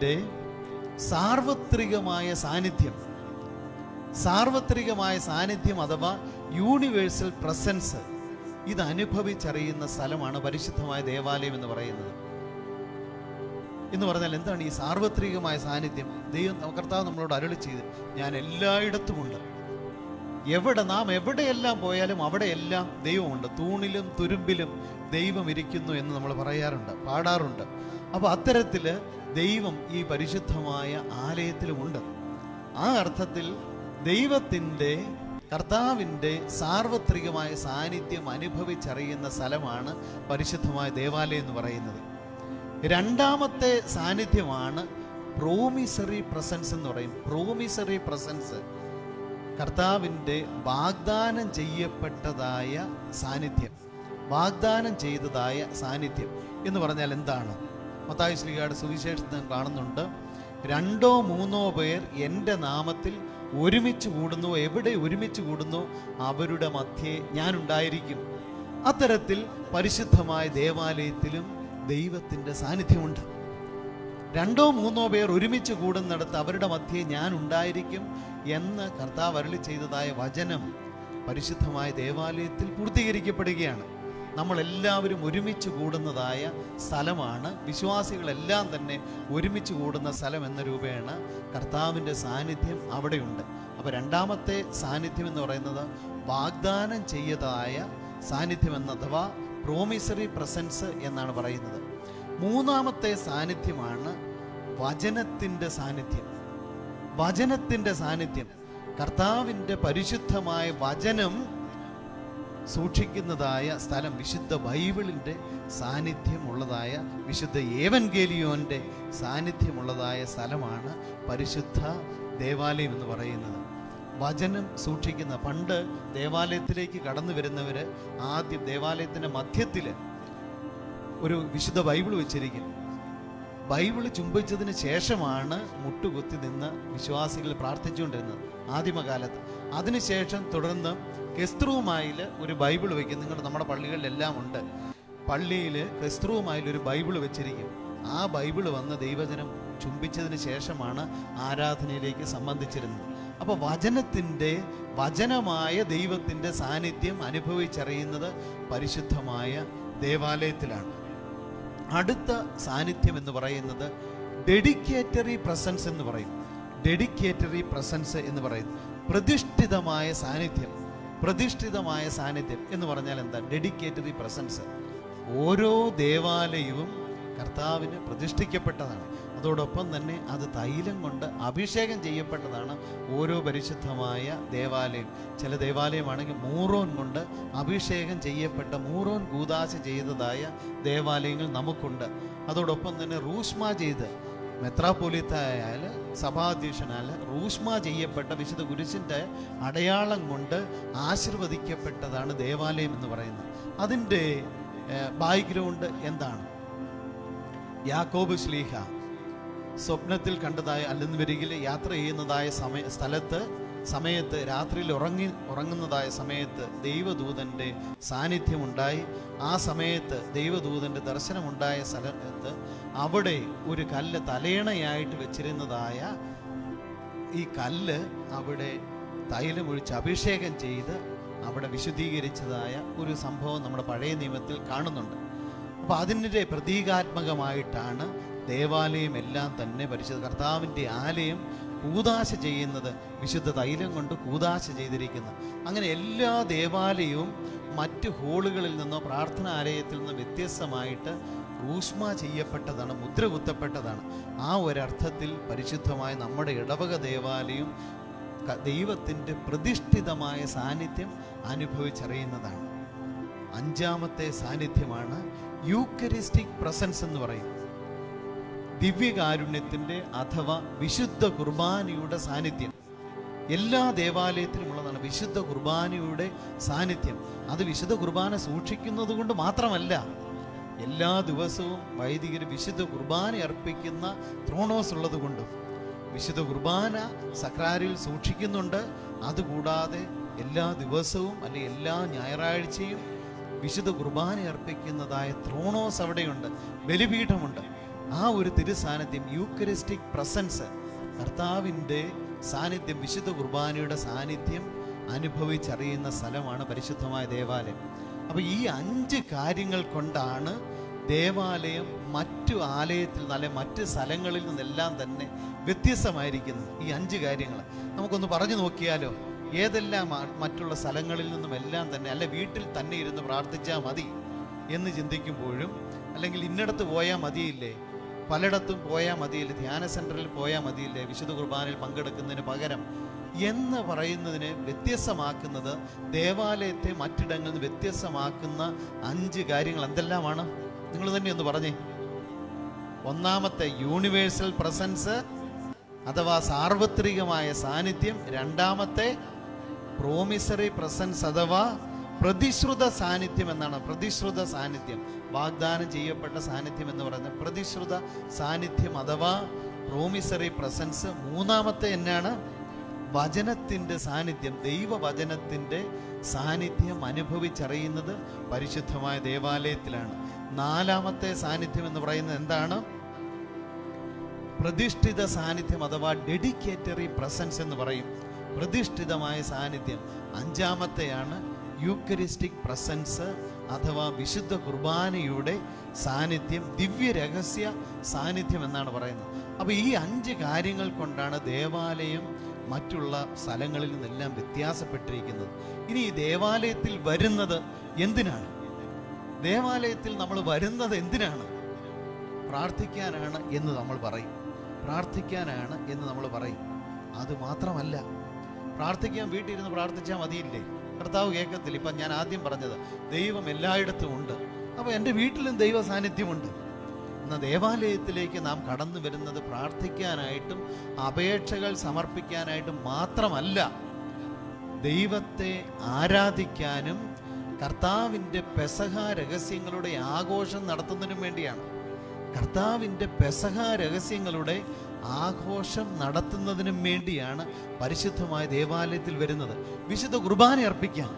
ദൈവത്തിന്റെ സാർവത്രികമായ സാന്നിധ്യം. സാർവത്രികമായ സാന്നിധ്യം അഥവാ യൂണിവേഴ്സൽ പ്രസൻസ്. ഇത് അനുഭവിച്ചറിയുന്ന സ്ഥലമാണ് പരിശുദ്ധമായ ദേവാലയം എന്ന് പറയുന്നത്. എന്ന് പറഞ്ഞാൽ എന്താണ് ഈ സാർവത്രികമായ സാന്നിധ്യം? ദൈവം കർത്താവ് നമ്മളോട് അരുളി ചെയ്ത് ഞാൻ എല്ലായിടത്തുമുണ്ട്. എവിടെ നാം എവിടെയെല്ലാം പോയാലും അവിടെയെല്ലാം ദൈവമുണ്ട്. തൂണിലും തുരുമ്പിലും ദൈവം ഇരിക്കുന്നു എന്ന് നമ്മൾ പറയാറുണ്ട് പാടാറുണ്ട്. അപ്പോൾ അത്തരത്തിൽ ദൈവം ഈ പരിശുദ്ധമായ ആലയത്തിലുമുണ്ട്. ആ അർത്ഥത്തിൽ ദൈവത്തിന്റെ കർത്താവിന്റെ സാർവത്രികമായ സാന്നിധ്യം അനുഭവിച്ചറിയുന്ന സ്ഥലമാണ് പരിശുദ്ധമായ ദേവാലയം എന്ന് പറയുന്നത്. രണ്ടാമത്തെ സാന്നിധ്യമാണ് പ്രോമിസറി പ്രസൻസ് എന്ന് പറയും. പ്രോമിസറി പ്രസൻസ് കർത്താവിന്റെ വാഗ്ദാനം ചെയ്യപ്പെട്ടതായ സാന്നിധ്യം. വാഗ്ദാനം ചെയ്തതായ സാന്നിധ്യം എന്ന് പറഞ്ഞാൽ എന്താണ്? മത്തായി ശ്രീകാട് സുവിശേഷത്തിൽ കാണുന്നുണ്ട്. രണ്ടോ മൂന്നോ പേർ എന്റെ നാമത്തിൽ ഒരുമിച്ച് കൂടുന്നു എവിടെ ഒരുമിച്ച് കൂടുന്നു അവരുടെ മധ്യേ ഞാനുണ്ടായിരിക്കും. അത്തരത്തിൽ പരിശുദ്ധമായ ദേവാലയത്തിലും ദൈവത്തിന്റെ സാന്നിധ്യമുണ്ട്. രണ്ടോ മൂന്നോ പേർ ഒരുമിച്ച് കൂടുന്നിടത്ത് അവരുടെ മധ്യേ ഞാൻ ഉണ്ടായിരിക്കും എന്ന് കർത്താവ് അരളി ചെയ്തതായ വചനം പരിശുദ്ധമായ ദേവാലയത്തിൽ പൂർത്തീകരിക്കപ്പെടുകയാണ്. നമ്മൾ എല്ലാവരും ഒരുമിച്ച് കൂടുന്നതായ സ്ഥലമാണ്. വിശ്വാസികളെല്ലാം തന്നെ ഒരുമിച്ച് കൂടുന്ന സ്ഥലം എന്ന രൂപേണ കർത്താവിന്റെ സാന്നിധ്യം അവിടെയുണ്ട്. അപ്പോൾ രണ്ടാമത്തെ സാന്നിധ്യം എന്ന് പറയുന്നത് വാഗ്ദാനം ചെയ്തതായ സാന്നിധ്യം എന്ന അഥവാ പ്രോമിസറി പ്രസൻസ് എന്നാണ് പറയുന്നത്. മൂന്നാമത്തെ സാന്നിധ്യമാണ് വചനത്തിന്റെ സാന്നിധ്യം. വചനത്തിന്റെ സാന്നിധ്യം. കർത്താവിന്റെ പരിശുദ്ധമായ വചനം സൂക്ഷിക്കുന്നതായ സ്ഥലം വിശുദ്ധ ബൈബിളിന്റെ സാന്നിധ്യമുള്ളതായ വിശുദ്ധ ഏവൻഗേലിയോന്റെ സാന്നിധ്യമുള്ളതായ സ്ഥലമാണ് പരിശുദ്ധ ദേവാലയം എന്ന് പറയുന്നത്. വചനം സൂക്ഷിക്കുന്ന പണ്ട് ദേവാലയത്തിലേക്ക് കടന്നു വരുന്നവർ ആദ്യം ദേവാലയത്തിന്റെ മധ്യത്തിൽ ഒരു വിശുദ്ധ ബൈബിൾ വെച്ചിരിക്കും ബൈബിൾ ചുംബിച്ചതിന് ശേഷമാണ് മുട്ടുകുത്തി നിന്ന് വിശ്വാസികൾ പ്രാർത്ഥിച്ചുകൊണ്ടിരുന്നത് ആദിമകാലത്ത്. അതിനുശേഷം തുടർന്ന് ക്രിസ്തുവുമായിൽ ഒരു ബൈബിൾ വയ്ക്കും നിങ്ങളുടെ നമ്മുടെ പള്ളികളിലെല്ലാം ഉണ്ട്. പള്ളിയിൽ ക്രിസ്തുവുമായിൽ ഒരു ബൈബിൾ വെച്ചിരിക്കും. ആ ബൈബിൾ വന്ന് ദൈവജനം ചുംബിച്ചതിന് ശേഷമാണ് ആരാധനയിലേക്ക് സംബന്ധിച്ചിരുന്നത്. അപ്പോൾ വചനത്തിന്റെ വചനമായ ദൈവത്തിന്റെ സാന്നിധ്യം അനുഭവിച്ചറിയുന്നത് പരിശുദ്ധമായ ദേവാലയത്തിലാണ്. അടുത്ത സാന്നിധ്യം എന്ന് പറയുന്നത് ഡെഡിക്കേറ്ററി പ്രസൻസ് എന്ന് പറയും. ഡെഡിക്കേറ്ററി പ്രസൻസ് എന്ന് പറയും. പ്രതിഷ്ഠിതമായ സാന്നിധ്യം. പ്രതിഷ്ഠിതമായ സാന്നിധ്യം എന്ന് പറഞ്ഞാൽ എന്താ? Dedicatory presence. ഓരോ ദേവാലയവും കർത്താവിന് പ്രതിഷ്ഠിക്കപ്പെട്ടതാണ്. അതോടൊപ്പം തന്നെ അത് തൈലം കൊണ്ട് അഭിഷേകം ചെയ്യപ്പെട്ടതാണ് ഓരോ പരിശുദ്ധമായ ദേവാലയം. ചില ദേവാലയമാണെങ്കിൽ മൂറോൻ കൊണ്ട് അഭിഷേകം ചെയ്യപ്പെട്ട മൂറോൻ കൂതാശ ചെയ്തതായ ദേവാലയങ്ങൾ നമുക്കുണ്ട്. അതോടൊപ്പം തന്നെ റൂഷ്മ ചെയ്ത് മെത്രാപോലിത്തായാൽ സഭാധ്യക്ഷനാൽ റൂഷ്മ ചെയ്യപ്പെട്ട വിശുദ്ധ കുരിശിന്റെ അടയാളം കൊണ്ട് ആശീർവദിക്കപ്പെട്ടതാണ് ദേവാലയം എന്ന് പറയുന്നത്. അതിന്റെ ബാക്ക്ഗ്രൗണ്ട് എന്താണ്? യാക്കോബ് ശ്ലീഹ സ്വപ്നത്തിൽ കണ്ടതായ അല്ലെന്ന് വരികിൽ യാത്ര ചെയ്യുന്നതായ സമയ സ്ഥലത്ത് സമയത്ത് രാത്രിയിൽ ഉറങ്ങി ഉറങ്ങുന്നതായ സമയത്ത് ദൈവദൂതന്റെ സാന്നിധ്യമുണ്ടായി. ആ സമയത്ത് ദൈവദൂതന്റെ ദർശനമുണ്ടായ സ്ഥലത്ത് അവിടെ ഒരു കല്ല് തലേണയായിട്ട് വെച്ചിരുന്നതായ ഈ കല്ല് അവിടെ തൈലമൊഴിച്ച് അഭിഷേകം ചെയ്ത് അവിടെ വിശുദ്ധീകരിച്ചതായ ഒരു സംഭവം നമ്മുടെ പഴയ നിയമത്തിൽ കാണുന്നുണ്ട്. അപ്പോൾ അതിന്റെ പ്രതീകാത്മകമായിട്ടാണ് ദേവാലയം എല്ലാം തന്നെ പരിശുദ്ധ കർത്താവിന്റെ ആലയം കൂതാശ ചെയ്യുന്നത് വിശുദ്ധ തൈലം കൊണ്ട് കൂതാശ ചെയ്തിരിക്കുന്നു. അങ്ങനെ എല്ലാ ദേവാലയവും മറ്റ് ഹോളുകളിൽ നിന്നോ പ്രാർത്ഥനാലയത്തിൽ നിന്നോ വ്യത്യസ്തമായിട്ട് ഊഷ്മ ചെയ്യപ്പെട്ടതാണ് മുദ്ര കുത്തപ്പെട്ടതാണ്. ആ ഒരർത്ഥത്തിൽ പരിശുദ്ധമായ നമ്മുടെ ഇടവക ദേവാലയം ദൈവത്തിന്റെ പ്രതിഷ്ഠിതമായ സാന്നിധ്യം അനുഭവിച്ചറിയുന്നതാണ്. അഞ്ചാമത്തെ സാന്നിധ്യമാണ് യൂക്കരിസ്റ്റിക് പ്രസൻസ് എന്ന് പറയും ദിവ്യകാരുണ്യത്തിന്റെ അഥവാ വിശുദ്ധ കുർബാനയുടെ സാന്നിധ്യം. എല്ലാ ദേവാലയത്തിലും ഉള്ളതാണ് വിശുദ്ധ കുർബാനയുടെ സാന്നിധ്യം. അത് വിശുദ്ധ കുർബാന സൂക്ഷിക്കുന്നത് കൊണ്ട് മാത്രമല്ല എല്ലാ ദിവസവും വൈദികർ വിശുദ്ധ കുർബാന അർപ്പിക്കുന്ന ത്രോണോസ് ഉള്ളത് കൊണ്ടും വിശുദ്ധ കുർബാന സക്രാരിൽ സൂക്ഷിക്കുന്നുണ്ട്. അതുകൂടാതെ എല്ലാ ദിവസവും അല്ലെങ്കിൽ എല്ലാ ഞായറാഴ്ചയും വിശുദ്ധ കുർബാന അർപ്പിക്കുന്നതായ ത്രോണോസ് അവിടെയുണ്ട്. ബലിപീഠമുണ്ട്. ആ ഒരു തിരുസാന്നിധ്യം യൂക്കറിസ്റ്റിക് പ്രസൻസ് കർത്താവിന്റെ സാന്നിധ്യം വിശുദ്ധ കുർബാനയുടെ സാന്നിധ്യം അനുഭവിച്ചറിയുന്ന സ്ഥലമാണ് പരിശുദ്ധമായ ദേവാലയം. അപ്പോൾ ഈ അഞ്ച് കാര്യങ്ങൾ കൊണ്ടാണ് ദേവാലയം മറ്റു ആലയത്തിൽ നിന്ന് അല്ലെ മറ്റ് സ്ഥലങ്ങളിൽ നിന്നെല്ലാം തന്നെ വ്യത്യസ്തമായിരിക്കുന്നത് ഈ അഞ്ച് കാര്യങ്ങൾ. നമുക്കൊന്ന് പറഞ്ഞു നോക്കിയാലോ ഏതെല്ലാം മറ്റുള്ള സ്ഥലങ്ങളിൽ നിന്നും എല്ലാം തന്നെ അല്ലെ വീട്ടിൽ തന്നെ ഇരുന്ന് പ്രാർത്ഥിച്ചാൽ മതി എന്ന് ചിന്തിക്കുമ്പോഴും അല്ലെങ്കിൽ ഇന്നടത്ത് പോയാൽ മതിയില്ലേ പലയിടത്തും പോയാൽ മതിയില്ല ധ്യാന സെന്ററിൽ പോയാൽ മതിയില്ല വിശുദ്ധ കുർബാനയിൽ പങ്കെടുക്കുന്നതിന് പകരം. എന്ന് പറയുന്നതിനെ വ്യത്യസ്തമാക്കുന്നത് ദേവാലയത്തെ മറ്റിടങ്ങളിൽ നിന്ന് വ്യത്യസ്തമാക്കുന്ന അഞ്ച് കാര്യങ്ങൾ എന്തെല്ലാമാണ്? നിങ്ങൾ തന്നെ ഒന്ന് പറഞ്ഞേ. ഒന്നാമത്തെ യൂണിവേഴ്സൽ പ്രസൻസ് അഥവാ സാർവത്രികമായ സാന്നിധ്യം. രണ്ടാമത്തെ പ്രോമിസറി പ്രസൻസ് അഥവാ പ്രതിശ്രുത സാന്നിധ്യം എന്നാണ്. പ്രതിശ്രുത സാന്നിധ്യം. വാഗ്ദാനം ചെയ്യപ്പെട്ട സാന്നിധ്യം എന്ന് പറയുന്നത് പ്രതിശ്രുത സാന്നിധ്യം അഥവാ പ്രോമിസറി പ്രസൻസ് മൂന്നാമത്തെ എന്നാണ്? വചനത്തിന്റെ സാന്നിധ്യം. ദൈവവചനത്തിന്റെ സാന്നിധ്യം അനുഭവിച്ചറിയുന്നത് പരിശുദ്ധമായ ദേവാലയത്തിലാണ്. നാലാമത്തെ സാന്നിധ്യം എന്ന് പറയുന്നത് എന്താണ്? പ്രതിഷ്ഠിത സാന്നിധ്യം അഥവാ ഡെഡിക്കേറ്ററി പ്രസൻസ് എന്ന് പറയും. പ്രതിഷ്ഠിതമായ സാന്നിധ്യം. അഞ്ചാമത്തെയാണ് യൂക്കറിസ്റ്റിക് പ്രസൻസ് അഥവാ വിശുദ്ധ കുർബാനയുടെ സാന്നിധ്യം ദിവ്യ രഹസ്യ സാന്നിധ്യം എന്നാണ് പറയുന്നത്. അപ്പോൾ ഈ അഞ്ച് കാര്യങ്ങൾ കൊണ്ടാണ് ദേവാലയം മറ്റുള്ള സ്ഥലങ്ങളിൽ നിന്നെല്ലാം വ്യത്യാസപ്പെട്ടിരിക്കുന്നത്. ഇനി ഈ ദേവാലയത്തിൽ വരുന്നത് എന്തിനാണ്? ദേവാലയത്തിൽ നമ്മൾ വരുന്നത് എന്തിനാണ്? പ്രാർത്ഥിക്കാനാണ് എന്ന് നമ്മൾ പറയും. പ്രാർത്ഥിക്കാനാണ് എന്ന് നമ്മൾ പറയും. അത് മാത്രമല്ല പ്രാർത്ഥിക്കാൻ വീട്ടിലിരുന്ന് പ്രാർത്ഥിച്ചാൽ മതിയില്ലേ? കർത്താവ് കേൾക്കത്തില്ല. ഇപ്പം ഞാൻ ആദ്യം പറഞ്ഞത് ദൈവം എല്ലായിടത്തും ഉണ്ട്. അപ്പോൾ എന്റെ വീട്ടിലും ദൈവ സാന്നിധ്യമുണ്ട്. എന്നാൽ ദേവാലയത്തിലേക്ക് നാം കടന്നു വരുന്നത് പ്രാർത്ഥിക്കാനായിട്ടും അപേക്ഷകൾ സമർപ്പിക്കാനായിട്ടും മാത്രമല്ല ദൈവത്തെ ആരാധിക്കാനും കർത്താവിന്റെ പെസഹ രഹസ്യങ്ങളുടെ ആഘോഷം നടത്തുന്നതിനും വേണ്ടിയാണ്. കർത്താവിന്റെ പെസഹ രഹസ്യങ്ങളുടെ ആഘോഷം നടത്തുന്നതിനും വേണ്ടിയാണ് പരിശുദ്ധമായ ദേവാലയത്തിൽ വരുന്നത്. വിശുദ്ധ കുർബാന അർപ്പിക്കാൻ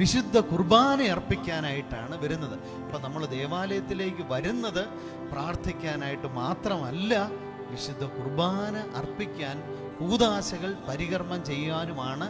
വിശുദ്ധ കുർബാന അർപ്പിക്കാനായിട്ടാണ് വരുന്നത്. ഇപ്പം നമ്മൾ ദേവാലയത്തിലേക്ക് വരുന്നത് പ്രാർത്ഥിക്കാനായിട്ട് മാത്രമല്ല വിശുദ്ധ കുർബാന അർപ്പിക്കാൻ കൂതാശകൾ പരികർമ്മം ചെയ്യാനുമാണ്